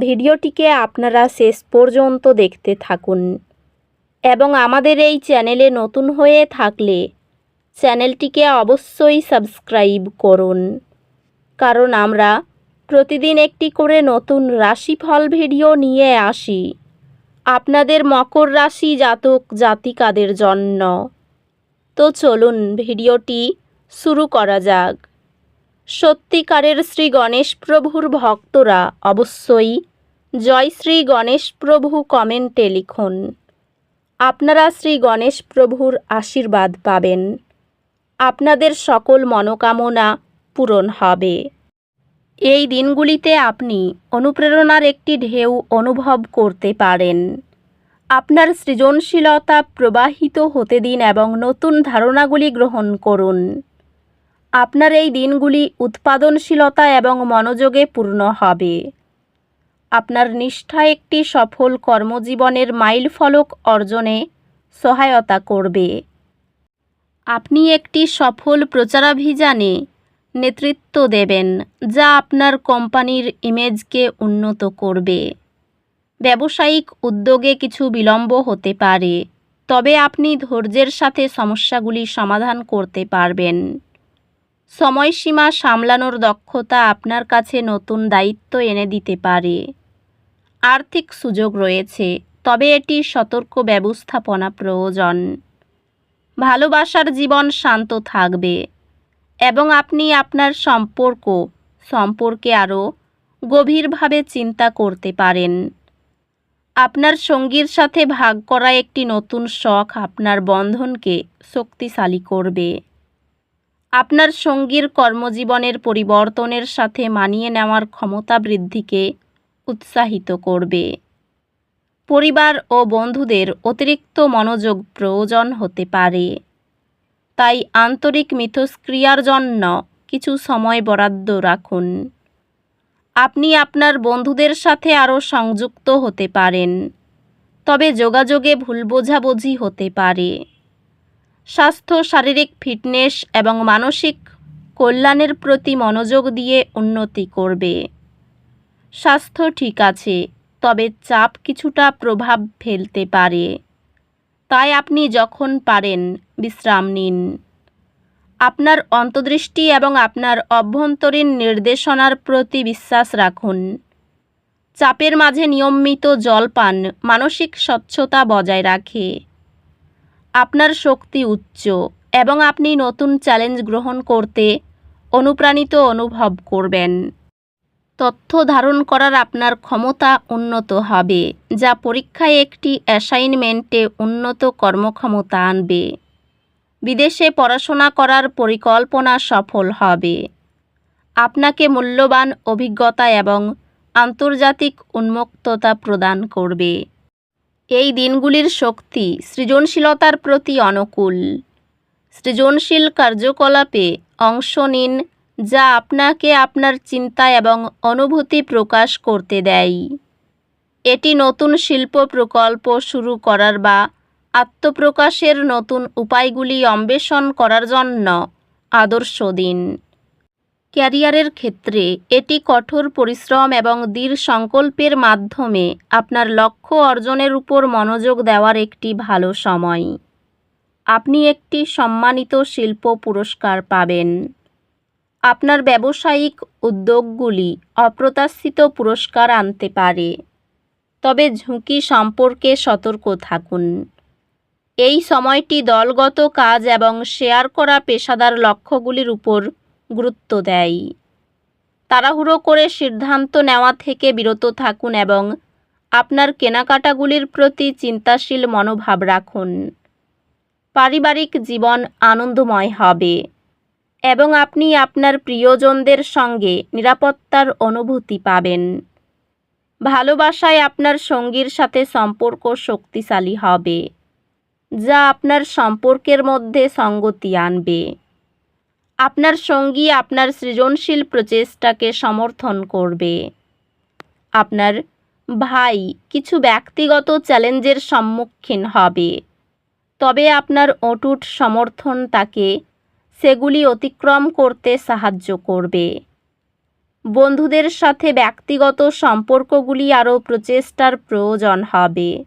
ভিডিওটিকে আপনারা শেষ পর্যন্ত দেখতে থাকুন। এবং আমাদের এই চ্যানেলে নতুন হয়ে থাকলে চ্যানেলটিকে অবশ্যই সাবস্ক্রাইব করুন। কারণ আমরা প্রতিদিন একটি করে নতুন রাশিফল ভিডিও নিয়ে আসি। আপনাদের মকর রাশি জাতক জাতিকাদের জন্য। তো চলুন ভিডিওটি শুরু করা যাক। সত্যিকারের শ্রী গণেশ প্রভুর ভক্তরা অবশ্যই জয় শ্রী গণেশ প্রভু কমেন্টে লিখুন, আপনারা শ্রী গণেশ প্রভুর আশীর্বাদ পাবেন। আপনাদের সকল মনোকামনা পূরণ হবে। এই দিনগুলিতে আপনি অনুপ্রেরণার একটি ঢেউ অনুভব করতে পারেন। আপনার সৃজনশীলতা প্রবাহিত হতে দিন এবং নতুন ধারণাগুলি গ্রহণ করুন। আপনার এই দিনগুলি উৎপাদনশীলতা এবং মনোযোগে পূর্ণ হবে। আপনার নিষ্ঠা একটি সফল কর্মজীবনের মাইলফলক অর্জনে সহায়তা করবে। আপনি একটি সফল প্রচারাভিযানে নেতৃত্ব দেবেন, যা আপনার কোম্পানির ইমেজকে উন্নত করবে। ব্যবসায়িক উদ্যোগে কিছু বিলম্ব হতে পারে, তবে আপনি ধৈর্যের সাথে সমস্যাগুলি সমাধান করতে পারবেন। সময়সীমা সামলানোর দক্ষতা আপনার কাছে নতুন দায়িত্ব এনে দিতে পারে। আর্থিক সুযোগ রয়েছে, তবে এটি সতর্ক ব্যবস্থাপনা প্রয়োজন। ভালোবাসার জীবন শান্ত থাকবে এবং আপনি আপনার সম্পর্ক, সম্পর্কে আরও গভীরভাবে চিন্তা করতে পারেন। আপনার সঙ্গীর সাথে ভাগ করা একটি নতুন শখ আপনার বন্ধনকে শক্তিশালী করবে। আপনার সঙ্গীর কর্মজীবনের পরিবর্তনের সাথে মানিয়ে নেওয়ার ক্ষমতা বৃদ্ধিকে উৎসাহিত করবে। পরিবার ও বন্ধুদের অতিরিক্ত মনোযোগ প্রয়োজন হতে পারে। তাই আন্তরিক মিথস্ক্রিয়ার জন্য কিছু সময় বরাদ্দ রাখুন। আপনি আপনার বন্ধুদের সাথে আরও সংযুক্ত হতে পারেন। তবে যোগাযোগে ভুল বোঝাবুঝি হতে পারে। স্বাস্থ্য, শারীরিক ফিটনেস এবং মানসিক কল্যাণের প্রতি মনোযোগ দিয়ে উন্নতি করবে। স্বাস্থ্য ঠিক আছে, তবে চাপ কিছুটা প্রভাব ফেলতে পারে। তাই আপনি যখন পারেন, বিশ্রাম নিন। আপনার অন্তর্দৃষ্টি এবং আপনার অভ্যন্তরীণ নির্দেশনার প্রতি বিশ্বাস রাখুন। চাপের মাঝে নিয়মিত জল পান, মানসিক স্বচ্ছতা বজায় রাখে। আপনার শক্তি উচ্চ এবং আপনি নতুন চ্যালেঞ্জ গ্রহণ করতে অনুপ্রাণিত অনুভব করবেন। তথ্য ধারণ করার আপনার ক্ষমতা উন্নত হবে, যা পরীক্ষায় একটি অ্যাসাইনমেন্টে উন্নত কর্মক্ষমতা আনবে। বিদেশে পড়াশোনা করার পরিকল্পনা সফল হবে। আপনাকে মূল্যবান অভিজ্ঞতা এবং আন্তর্জাতিক উন্মুক্ততা প্রদান করবে। এই দিনগুলির শক্তি সৃজনশীলতার প্রতি অনুকূল। সৃজনশীল কার্যকলাপে অংশ নিন যা আপনাকে আপনার চিন্তা এবং অনুভূতি প্রকাশ করতে দেয়। এটি নতুন শিল্প প্রকল্প শুরু করার বা আত্মপ্রকাশের নতুন উপায়গুলি অন্বেষণ করার জন্য আদর্শ দিন। ক্যারিয়ারের ক্ষেত্রে এটি কঠোর পরিশ্রম এবং দৃঢ় সংকল্পের মাধ্যমে আপনার লক্ষ্য অর্জনের উপর মনোযোগ দেওয়ার একটি ভালো সময়। আপনি একটি সম্মানিত শিল্প পুরস্কার পাবেন। আপনার ব্যবসায়িক উদ্যোগগুলি অপ্রত্যাশিত পুরস্কার আনতে পারে। তবে ঝুঁকি সম্পর্কে সতর্ক থাকুন। এই সময়টি দলগত কাজ এবং শেয়ার করা পেশাদার লক্ষ্যগুলির উপর গুরুত্ব দেয়। তাড়াহুড়ো করে সিদ্ধান্ত নেওয়া থেকে বিরত থাকুন এবং আপনার কেনাকাটাগুলির প্রতি চিন্তাশীল মনোভাব রাখুন। পারিবারিক জীবন আনন্দময় হবে। এবং আপনি আপনার প্রিয়জনদের সঙ্গে নিরাপত্তার অনুভূতি পাবেন। ভালোবাসায় আপনার সঙ্গীর সাথে সম্পর্ক শক্তিশালী হবে, যা আপনার সম্পর্কের মধ্যে সঙ্গতি আনবে। আপনার সঙ্গী আপনার সৃজনশীল প্রচেষ্টাকে সমর্থন করবে। আপনার ভাই কিছু ব্যক্তিগত চ্যালেঞ্জের সম্মুখীন হবে, তবে আপনার অটুট সমর্থন তাকে সেগুলি অতিক্রম করতে সাহায্য করবে। বন্ধুদের সাথে ব্যক্তিগত সম্পর্কগুলি আরও প্রচেষ্টার প্রয়োজন হবে।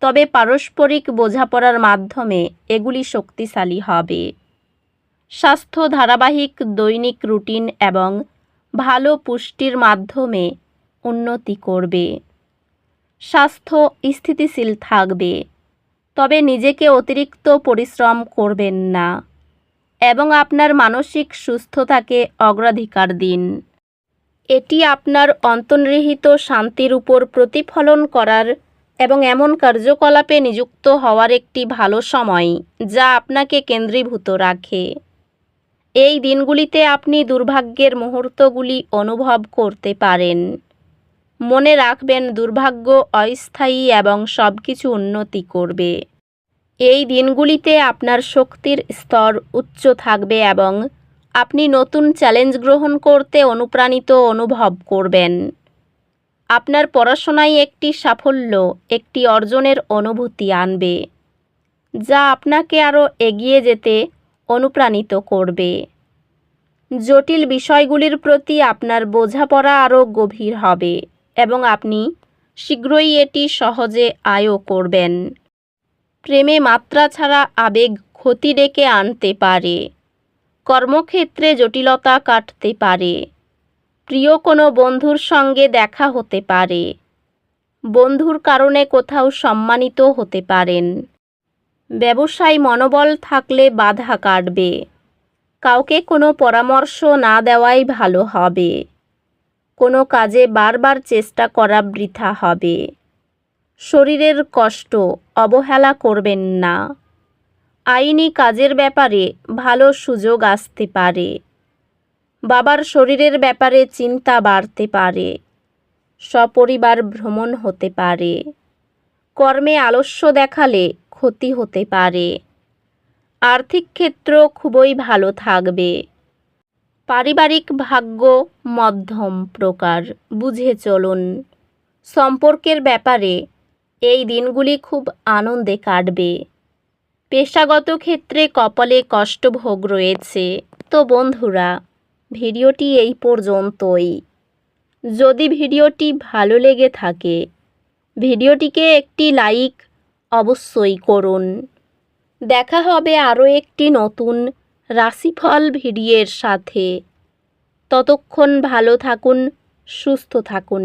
তবে পারস্পরিক বোঝাপড়ার মাধ্যমে এগুলি শক্তিশালী হবে। স্বাস্থ্য ধারাবাহিক, দৈনিক রুটিন এবং ভালো পুষ্টির মাধ্যমে উন্নতি করবে। স্বাস্থ্য স্থিতিশীল থাকবে, তবে নিজেকে অতিরিক্ত পরিশ্রম করবেন না। এবং আপনার মানসিক সুস্থতাকে অগ্রাধিকার দিন। এটি আপনার অন্তর্নিহিত শান্তির উপর প্রতিফলন করার এবং এমন কার্যকলাপে নিযুক্ত হওয়ার একটি ভালো সময়, যা আপনাকে কেন্দ্রীভূত রাখে। এই দিনগুলিতে আপনি দুর্ভাগ্যের মুহূর্তগুলি অনুভব করতে পারেন। মনে রাখবেন, দুর্ভাগ্য অস্থায়ী এবং সব কিছু উন্নতি করবে। এই দিনগুলিতে আপনার শক্তির স্তর উচ্চ থাকবে এবং আপনি নতুন চ্যালেঞ্জ গ্রহণ করতে অনুপ্রাণিত অনুভব করবেন। আপনার পড়াশোনায় একটি সাফল্য, একটি অর্জনের অনুভূতি আনবে, যা আপনাকে আরও এগিয়ে যেতে অনুপ্রাণিত করবে। জটিল বিষয়গুলির প্রতি আপনার বোঝাপড়া আরও গভীর হবে এবং আপনি শীঘ্রই এটি সহজে আয়ও করবেন। প্রেমে মাত্রা ছাড়া আবেগ ক্ষতি ডেকে আনতে পারে। কর্মক্ষেত্রে জটিলতা কাটতে পারে। প্রিয় কোনো বন্ধুর সঙ্গে দেখা হতে পারে। বন্ধুর কারণে কোথাও সম্মানিত হতে পারেন। ব্যবসায় মনোবল থাকলে বাধা কাটবে। কাউকে কোনো পরামর্শ না দেওয়াই ভালো হবে। কোনো কাজে বারবার চেষ্টা করা বৃথা হবে। শরীরের কষ্ট অবহেলা করবেন না। আইনি কাজের ব্যাপারে ভালো সুযোগ আসতে পারে। বাবার শরীরের ব্যাপারে চিন্তা বাড়তে পারে। সপরিবার ভ্রমণ হতে পারে। কর্মে আলস্য দেখালে ক্ষতি হতে পারে। আর্থিক ক্ষেত্র খুবই ভালো থাকবে। পারিবারিক ভাগ্য মধ্যম প্রকার, বুঝে চলুন। সম্পর্কের ব্যাপারে এই দিনগুলি খুব আনন্দে কাটবে। পেশাগত ক্ষেত্রে কপালে কষ্টভোগ রয়েছে। তো বন্ধুরা, ভিডিওটি এই পর্যন্তই। যদি ভিডিওটি ভালো লেগে থাকে, ভিডিওটিকে একটি লাইক অবশ্যই করুন। দেখা হবে আরও একটি নতুন রাশিফল ভিডিওর সাথে। ততক্ষণ ভালো থাকুন, সুস্থ থাকুন।